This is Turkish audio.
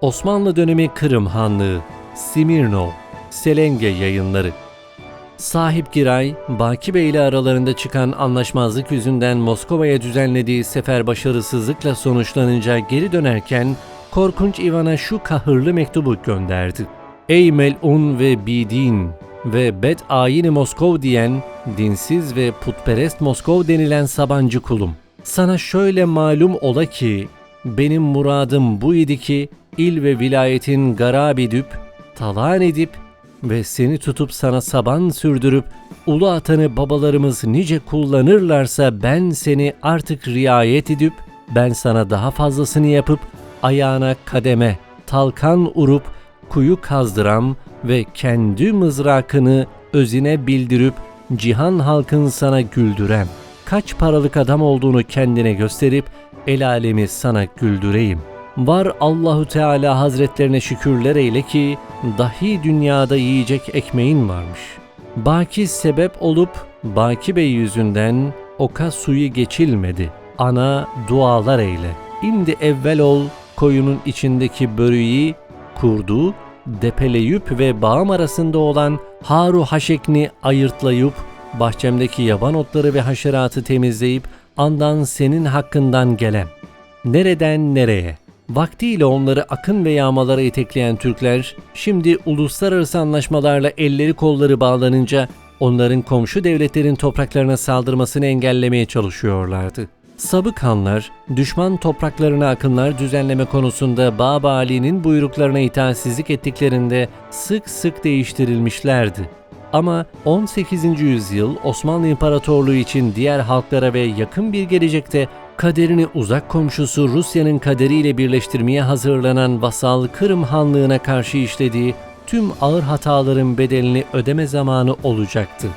Osmanlı dönemi Kırım Hanlığı, Simirnov, Selenge yayınları. Sahip Giray, Baki Bey ile aralarında çıkan anlaşmazlık yüzünden Moskova'ya düzenlediği sefer başarısızlıkla sonuçlanınca geri dönerken korkunç Ivan'a şu kahırlı mektubu gönderdi. Ey melun ve bidin ve bed ayini Moskov diyen, dinsiz ve putperest Moskov denilen sabancı kulum. Sana şöyle malum ola ki, benim muradım bu idi ki, il ve vilayetin garab edip, talan edip ve seni tutup sana saban sürdürüp, ulu atanı babalarımız nice kullanırlarsa ben seni artık riayet edip, ben sana daha fazlasını yapıp, ayağına kademe, talkan urup, kuyu kazdıram ve kendi mızrakını özine bildirip cihan halkın sana güldürem. Kaç paralık adam olduğunu kendine gösterip el alemi sana güldüreyim. Var Allahu Teala Hazretlerine şükürler eyle ki dahi dünyada yiyecek ekmeğin varmış. Baki sebep olup Baki Bey yüzünden oka suyu geçilmedi. Ana dualar eyle. İmdi evvel ol koyunun içindeki börüyü kurdu, depeleyüp ve bağım arasında olan haru haşekni ayırtlayıp, bahçemdeki yaban otları ve haşeratı temizleyip, andan senin hakkından gelen. Nereden nereye? Vaktiyle onları akın ve yağmalara itekleyen Türkler, şimdi uluslararası anlaşmalarla elleri kolları bağlanınca onların komşu devletlerin topraklarına saldırmasını engellemeye çalışıyorlardı. Sabık hanlar, düşman topraklarına akınlar düzenleme konusunda Baba Ali'nin buyruklarına itaatsizlik ettiklerinde sık sık değiştirilmişlerdi. Ama 18. yüzyıl Osmanlı İmparatorluğu için diğer halklara ve yakın bir gelecekte kaderini uzak komşusu Rusya'nın kaderiyle birleştirmeye hazırlanan vasal Kırım Hanlığı'na karşı işlediği tüm ağır hataların bedelini ödeme zamanı olacaktı.